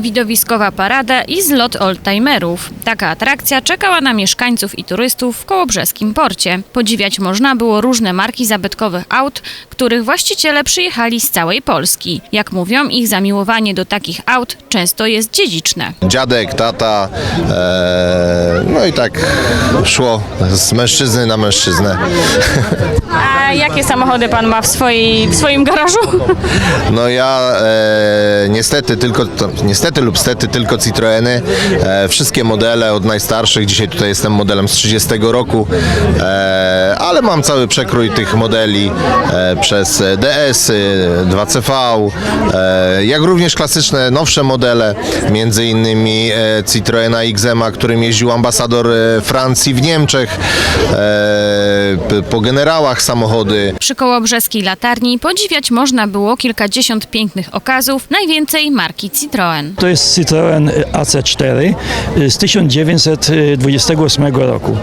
Widowiskowa parada i zlot oldtimerów. Taka atrakcja czekała na mieszkańców i turystów w kołobrzeskim porcie. Podziwiać można było różne marki zabytkowych aut, których właściciele przyjechali z całej Polski. Jak mówią, ich zamiłowanie do takich aut często jest dziedziczne. dziadek, tata, e, no i tak szło z mężczyzny na mężczyznę. A jakie samochody pan ma w, swojej, w swoim garażu? No ja e, niestety tylko, to, niestety lub stety tylko Citroeny, e, wszystkie modele od najstarszych, dzisiaj tutaj jestem modelem z 30 roku, e, ale mam cały przekrój tych modeli e, przez DS, 2CV, e, jak również klasyczne, nowsze modele, między innymi e, Citroena XM, którym jeździł ambasador e, Francji w Niemczech, e, po generałach samochody, Przy kołobrzeskiej latarni podziwiać można było kilkadziesiąt pięknych okazów, najwięcej marki Citroën. To jest Citroen AC4 z 1928 roku.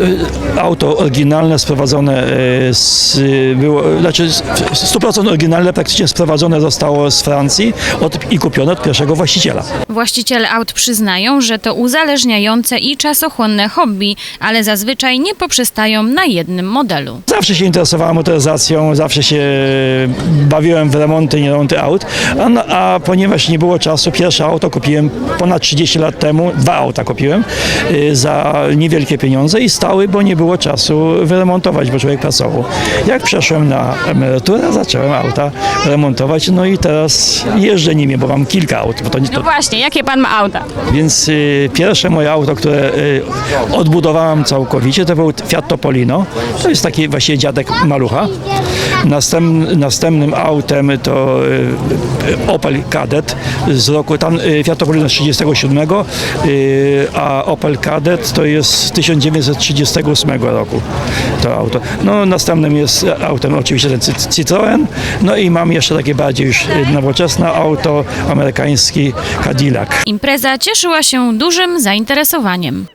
E, auto oryginalne, sprowadzone e, z, było, znaczy 100% oryginalne, praktycznie sprowadzone zostało z Francji od, i kupione od pierwszego właściciela. Właściciele aut przyznają, że to uzależniające i czasochłonne hobby, ale zazwyczaj nie poprzestają na jednym modelu. Zawsze się interesowałem motoryzacją, zawsze się bawiłem w remonty i remonty aut, a, a ponieważ nie było czasu, pierwsze auto kupiłem ponad 30 lat temu, dwa auta kupiłem za niewielkie pieniądze i stały, bo nie było czasu wyremontować, bo człowiek pracował. Jak przeszłem na emeryturę, zacząłem auta remontować, no i teraz jeżdżę nimi, bo mam kilka aut, bo to, nie- No to, właśnie, jakie pan ma auta? więc y, pierwsze moje auto, które y, odbudowałem całkowicie, to był Fiat Topolino. To jest taki właśnie dziadek malucha. Następ, następnym autem to y, Opel Kadett z roku, tam Fiat z 37, y, a Opel Kadett to jest z 1938 roku to auto. No następnym jest autem oczywiście ten Cit- Citroen, no i mam jeszcze takie bardziej już nowoczesne auto, amerykański Cadillac. Impreza cieszyła się dużym zainteresowaniem.